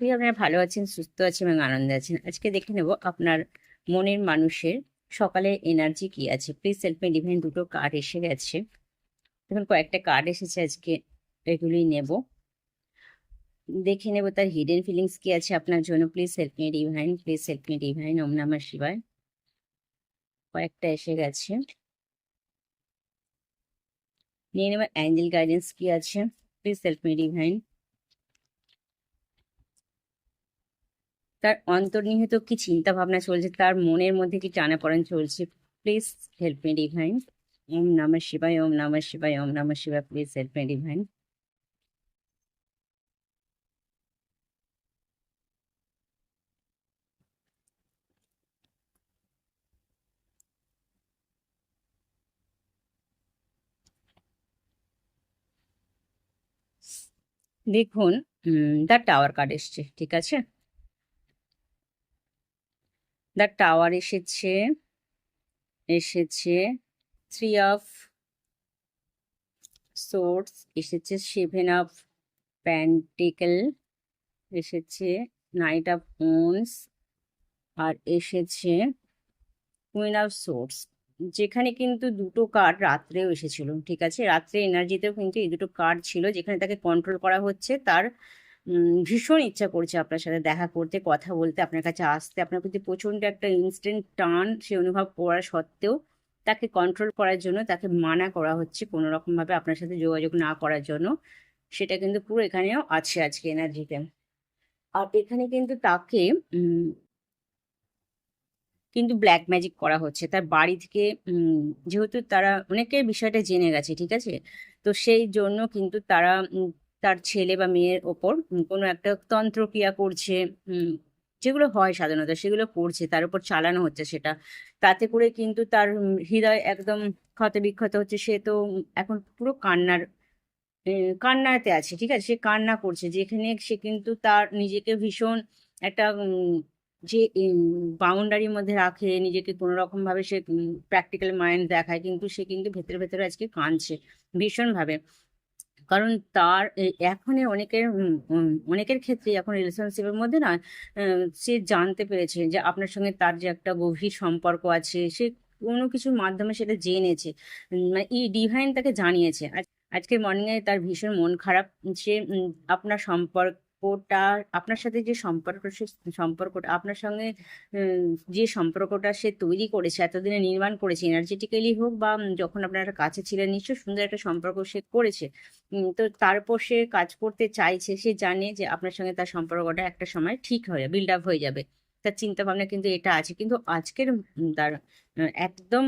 করি আপনারা ভালো আছেন, সুস্থ আছেন এবং আনন্দে আছেন। আজকে দেখে নেব আপনার মনের মানুষের সকালে এনার্জি কি আছে। প্লিজ সেলফ ডিভাইন দুটো কার্ড এসে গেছে। দেখুন, কয়েকটা কার্ড এসেছে আজকে, এগুলোই নেব। দেখে নেব তার হিডেন ফিলিংস কি আছে আপনার জন্য। Please help me divine please help me divine ওম নমঃ শিবায়। কয়েকটা এসে গেছে। নিয়ে নেব অ্যাঞ্জেল গাইডেন্স কি আছে? প্লিজ হেল্প মি ডিভাইন তার অন্তর্নিহিত কি চিন্তা ভাবনা চলছে, তার মনের মধ্যে কি টানাপড়েন চলছে প্লিজ হেল্প মি ডিভাইন ওম নমঃ শিবায়, ওম নমঃ শিবায়, ওম নমঃ শিবায় প্লিজ হেল্প মি ডিভাইন দেখুন দ্য টাওয়ার কার্ড এসছে, ঠিক আছে? দ্য টাওয়ার এসেছে এসেছে থ্রি অফ সোর্স এসেছে সেভেন অফ প্যান্টিকেল এসেছে নাইট অফ ওনস আর এসেছে কুইন অফ সোর্স যেখানে কিন্তু দুটো কার্ড রাত্রেও এসেছিল, ঠিক আছে? রাত্রে এনার্জিতেও কিন্তু এই দুটো কার্ড ছিল, যেখানে তাকে কন্ট্রোল করা হচ্ছে। তার ভীষণ ইচ্ছা করছে আপনার সাথে দেখা করতে, কথা বলতে, আপনার কাছে আসতে। আপনার প্রতি প্রচণ্ড একটা ইনস্ট্যান্ট টান সে অনুভব করা সত্ত্বেও তাকে কন্ট্রোল করার জন্য, তাকে মানা করা হচ্ছে কোনো রকমভাবে আপনার সাথে যোগাযোগ না করার জন্য। সেটা কিন্তু পুরো এখানেও আছে আজকে এনার্জিতে আর এখানে কিন্তু তাকে কিন্তু ব্ল্যাক ম্যাজিক করা হচ্ছে। তার বাড়ি থেকে যেহেতু তারা অনেকে বিষয়টা জেনে গেছে, ঠিক আছে? তো সেই জন্য কিন্তু তারা তার ছেলে বা মেয়ের ওপর কোনো একটা তন্ত্রক্রিয়া করছে যেগুলো হয় সাধারণত, সেগুলো করছে, তার উপর চালানো হচ্ছে সেটা। তাতে করে কিন্তু তার হৃদয় একদম ক্ষত বিক্ষত হচ্ছে। সে তো এখন পুরো কান্নার কান্নাতে আছে, ঠিক আছে? সে কান্না করছে, যেখানে সে কিন্তু তার নিজেকে ভীষণ একটা যে বাউন্ডারির মধ্যে রাখে, নিজেকে কোনো রকমভাবে সে প্র্যাকটিক্যাল মাইন্ড দেখায়, কিন্তু সে কিন্তু ভেতরে ভেতরে আজকে কাঁদছে, ভীষণভাবে। কারণ তার এখনই অনেকের অনেকের ক্ষেত্রে এখন রিলেশনশিপের মধ্যে না সে জানতে পেরেছে যে আপনার সঙ্গে তার যে একটা গভীর সম্পর্ক আছে, সে কোনো কিছুর মাধ্যমে সেটা জেনেছে মানে ই ডিভাইন তাকে জানিয়েছে। আজকে মর্নিংয়ে তার ভীষণ মন খারাপ, সে আপনার সম্পর্ক ওটা আপনার সাথে যে সম্পর্ক, সে সম্পর্কটা, আপনার সঙ্গে যে সম্পর্কটা সে তৈরি করেছে, এতদিনে নির্মাণ করেছে এনার্জেটিক্যালি হোক বা যখন আপনার কাছে ছিলেন নিশ্চয় সুন্দর একটা সম্পর্ক সে করেছে। তো তারপর সে কাজ করতে চাইছে, সে জানে যে আপনার সঙ্গে তার সম্পর্কটা একটা সময় ঠিক হয়ে বিল্ড আপ হয়ে যাবে। তার চিন্তা ভাবনা কিন্তু এটা আছে। কিন্তু আজকের তার একদম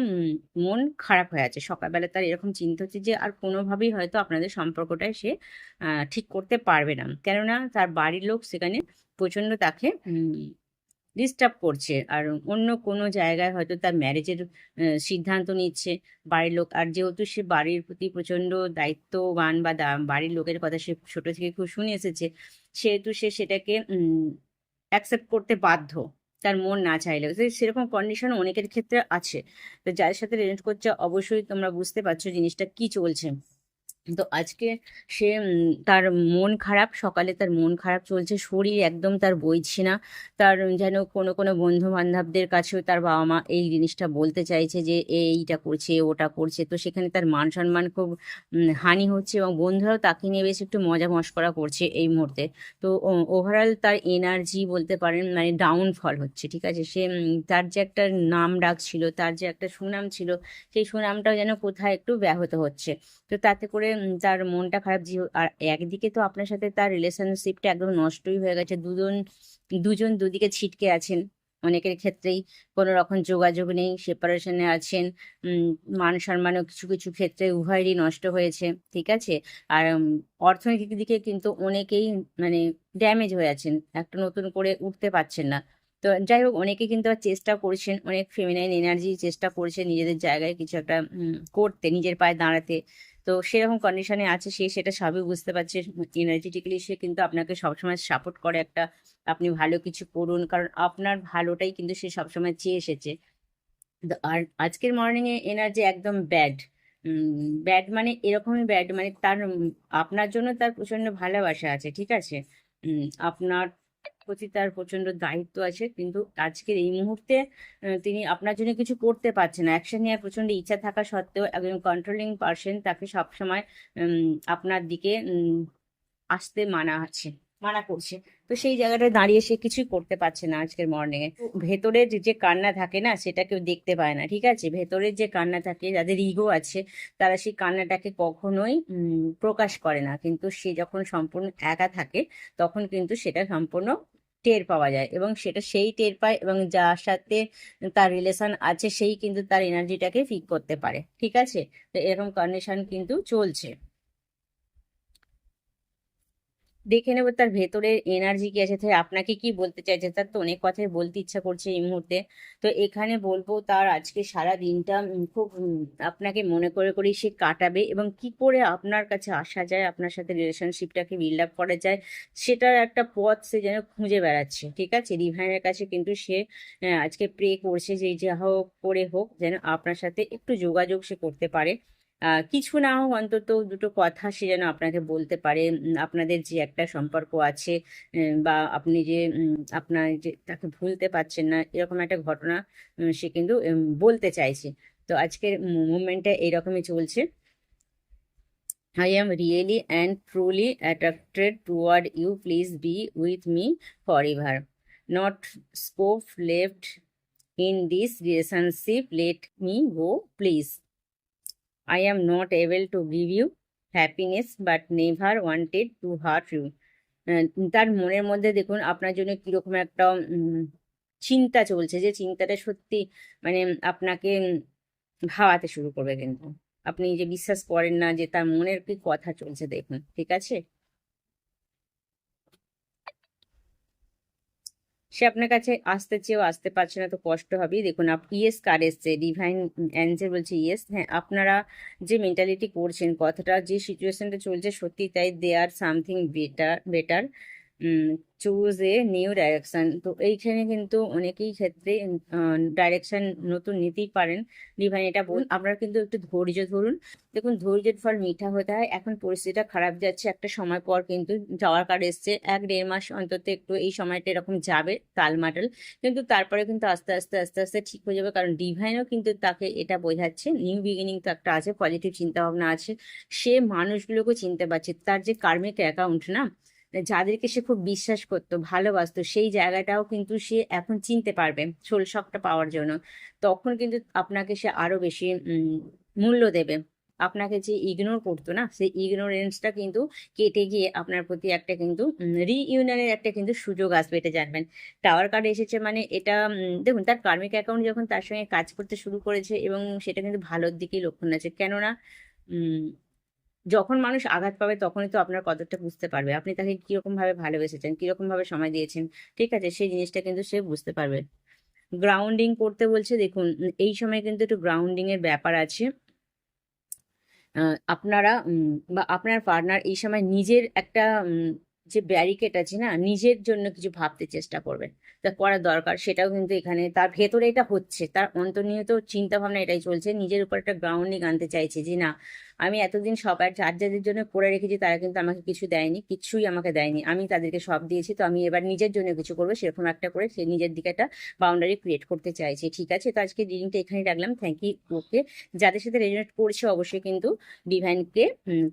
মন খারাপ হয়ে আছে। সকালবেলা তার এরকম চিন্তা হচ্ছে যে, আর কোনোভাবেই হয়তো আপনাদের সম্পর্কটাই সে ঠিক করতে পারবে না। কেননা তার বাড়ির লোক সেখানে প্রচণ্ড তাকে ডিস্টার্ব করছে। আর অন্য কোনো জায়গায় হয়তো তার ম্যারেজের সিদ্ধান্ত নিচ্ছে। বাড়ির লোক, আর যেহেতু সে বাড়ির প্রতি প্রচণ্ড দায়িত্ববান বা বাড়ির লোকের কথা সে ছোট থেকে খুব শুনে এসেছে, সেহেতু সে সেটাকে অ্যাকসেপ্ট করতে বাধ্য, তার মন না চাইলেও। যে সেরকম কন্ডিশন অনেকের ক্ষেত্রে আছে। তো যার সাথে রিলেট করছে, অবশ্যই তোমরা বুঝতে পারছ জিনিসটা কি চলছে। তো আজকে সে তার মন খারাপ, সকালে তার মন খারাপ চলছে, শরীর একদম তার বইছে না। তার যেন কোনো কোনো বন্ধু বান্ধবদের কাছেও তার বাবা মা এই জিনিসটা বলতে চাইছে যে এইটা করছে ওটা করছে। তো সেখানে তার মান সম্মান খুব হানি হচ্ছে এবং বন্ধুরাও তাকে নিয়ে বেশ একটু মজা মস্করা করছে এই মুহূর্তে। তো ওভারঅল তার এনার্জি বলতে পারেন মানে ডাউনফল হচ্ছে, ঠিক আছে? সে তার যে একটা নাম ডাক ছিল, তার যে একটা সুনাম ছিল, সেই সুনামটাও যেন কোথায় একটু ব্যাহত হচ্ছে। তো তাতে করে তার মনটা খারাপ যে আর একদিকে তো আপনার সাথে তার রিলেশনশিপটা একদম নষ্টই হয়ে গেছে। দুজন দুজন দুদিকে ছিটকে আছেন অনেকের ক্ষেত্রেই। কোনো রকম যোগাযোগ নেই সেপারেশনে আছেন মান সম্মানও কিছু কিছু ক্ষেত্রে উভয়েরই নষ্ট হয়েছে, ঠিক আছে? আর অর্থনৈতিক দিকে কিন্তু অনেকেই মানে ড্যামেজ হয়ে আছেন, একটা নতুন করে উঠতে পারছেন না। তো যাই হোক, অনেকে কিন্তু চেষ্টা করছেন, অনেক ফেমিনাইন এনার্জি চেষ্টা করছে নিজেদের জায়গায় কিছু একটা করতে, নিজের পায়ে দাঁড়াতে। তো সেরকম কন্ডিশনে আছে, সে সেটা সবই বুঝতে পারছে। এনার্জেটিক্যালি সে কিন্তু আপনাকে সবসময় সাপোর্ট করে একটা, আপনি ভালো কিছু করুন। কারণ আপনার ভালোটাই কিন্তু সে সবসময় চেয়ে এসেছে। আর আজকের মর্নিংয়ে এনার্জি একদম ব্যাড ব্যাড মানে এরকমই ব্যাড মানে তার, আপনার জন্য তার প্রচণ্ড ভালোবাসা আছে, ঠিক আছে? আপনার প্রতি তার প্রচণ্ড দায়িত্ব আছে। কিন্তু আজকের এই মুহূর্তে তিনি আপনার জন্য কিছু করতে পারছেন না। অ্যাকশন নেওয়ার প্রচণ্ড ইচ্ছা থাকা সত্ত্বেও একজন কন্ট্রোলিং পার্সন তাকে সবসময় আপনার দিকে আসতে মানা আছে মানা করছে। তো সেই জায়গাটায় দাঁড়িয়ে সে কিছুই করতে পারছে না আজকের মর্নিং এ ভেতরের যে কান্না থাকে না সেটা কেউ দেখতে পায় না ঠিক আছে? ভেতরের যে কান্না থাকে যাদের ইগো আছে তারা সেই কান্নাটাকে কখনোই প্রকাশ করে না। কিন্তু সে যখন সম্পূর্ণ একা থাকে তখন কিন্তু সেটা সম্পূর্ণ টের পাওয়া যায় এবং সেটা সেই টের পায় এবং যার সাথে তার রিলেশন আছে সেই কিন্তু তার এনার্জিটাকে ফিক করতে পারে ঠিক আছে? তো এরকম কন্ডিশন কিন্তু চলছে। দেখে নেব তার ভেতরের এনার্জি কি আছে। আপনাকে কি বলতে চাইছে? তার তো অনেক কথাই বলতে ইচ্ছা করছে এই মুহূর্তে। তো এখানে বলব তার আজকে সারা দিনটা খুব আপনাকে মনে করে করেই সে কাটাবে এবং কি করে আপনার কাছে আসা যায়, আপনার সাথে রিলেশনশিপটাকে বিল্ড আপ করা যায়, সেটার একটা পথ সে যেন খুঁজে বেড়াচ্ছে। ঠিক আছে? ডিভাইনের কাছে কিন্তু সে আজকে প্রে করছে যে যা হোক করে হোক যেন আপনার সাথে একটু যোগাযোগ সে করতে পারে। কিছু না হোক অন্তত দুটো কথা সে যেন আপনাকে বলতে পারে আপনাদের যে একটা সম্পর্ক আছে বা আপনি যে আপনার যে তাকে ভুলতে পারছেন না এরকম একটা ঘটনা সে কিন্তু বলতে চাইছে তো আজকের মুভমেন্টটা এইরকমই চলছে I am really and truly attracted toward you. Please be with me forever. Not scope left in this relationship. Let me go, please. I am not able to give you happiness, but never wanted to hurt you. তার মনের মধ্যে দেখুন আপনার জন্য কীরকম একটা চিন্তা চলছে যে চিন্তাটা সত্যি মানে আপনাকে ভাবাতে শুরু করবে কিন্তু আপনি যে বিশ্বাস করেন না যে তার মনের কি কথা চলছে দেখুন ঠিক আছে সে আপনার কাছে আসতে চেয়েও আসতে পারছে না, তো কষ্ট হবেই। দেখুন, আপ ইয়েস কার এসছে ডিভাইন অ্যান্সার বলছে ইয়েস হ্যাঁ আপনারা যে মেন্টালিটি করছেন, কথাটা, যে সিচুয়েশনটা চলছে, সত্যি তাই they are something better better choose a new direction তো এইখানে কিন্তু অনেকেই ক্ষেত্রে ডাইরেকশন নতুন নিতেই পারেন। ডিভাইন এটা বল আপনারা কিন্তু একটু ধৈর্য ধরুন। দেখুন ধৈর্যের ফল মিঠা হতে হয়। এখন পরিস্থিতিটা খারাপ যাচ্ছে একটা সময় পর কিন্তু যাওয়ার কার্ড এসছে। এক দেড় মাস অন্তত একটু এই সময়টা এরকম যাবে তালমাটাল। কিন্তু তারপরে কিন্তু আস্তে আস্তে আস্তে আস্তে ঠিক হয়ে যাবে। কারণ ডিভাইনও কিন্তু তাকে এটা বোঝাচ্ছে। নিউ বিগিনিং তো একটা আছে পজিটিভ চিন্তা ভাবনা আছে। সে মানুষগুলোকে চিনতে পারছে। তার যে কার্মিক অ্যাকাউন্ট না যাদেরকে সে খুব বিশ্বাস করতো, ভালোবাসতো, সেই জায়গাটাও কিন্তু সে এখন চিনতে পারবে সোল শখটা পাওয়ার জন্য। তখন কিন্তু আপনাকে সে আরও বেশি মূল্য দেবে। আপনাকে যে ইগনোর করতো না, সেই ইগনোরেন্সটা কিন্তু কেটে গিয়ে আপনার প্রতি একটা কিন্তু রিইউনিয়নের একটা কিন্তু সুযোগ আসবে, এটা জানবেন। টাওয়ার কার্ড এসেছে মানে এটা দেখুন, তার কার্মিক অ্যাকাউন্ট যখন তার সঙ্গে কাজ করতে শুরু করেছে এবং সেটা কিন্তু ভালোর দিকেই লক্ষণ আছে কেননা যখন মানুষ আঘাত পাবে তখনই তো আপনার কদরটা বুঝতে পারবে। আপনি তাকে কীরকম ভাবে ভালোবেসেছেন কীরকম ভাবে সময় দিয়েছেন, ঠিক আছে? সেই জিনিসটা কিন্তু সে বুঝতে পারবে। গ্রাউন্ডিং করতে বলছে, দেখুন এই সময় কিন্তু একটু গ্রাউন্ডিং এর ব্যাপার আছে। আপনারা বা আপনার পার্টনার এই সময় নিজের একটা যে ব্যারিকেড আছে না, নিজের জন্য কিছু ভাবতে চেষ্টা করবে তা করা দরকার, সেটাও কিন্তু এখানে, তার ভেতরে এটা হচ্ছে, তার অন্তর্নিহিত চিন্তা ভাবনা এটাই চলছে। নিজের উপর একটা গ্রাউন্ডিং আনতে চাইছে যে, না, আমি এতদিন সবার যার যাদের জন্য করে রেখেছি, তারা কিন্তু আমাকে কিছু দেয়নি, কিছুই আমাকে দেয়নি। আমি তাদেরকে সব দিয়েছি, তো আমি এবার নিজের জন্য কিছু করব। সেরকম একটা করে সে নিজের দিকে একটা বাউন্ডারি ক্রিয়েট করতে চাইছে। ঠিক আছে? তো আজকে রিডিংটা এখানেই রাখলাম। Thank you okay. যাদের সাথে রেজনেট করছে, অবশ্যই কিন্তু ডিভাইনকে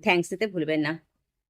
থ্যাঙ্কস দিতে ভুলবেন না।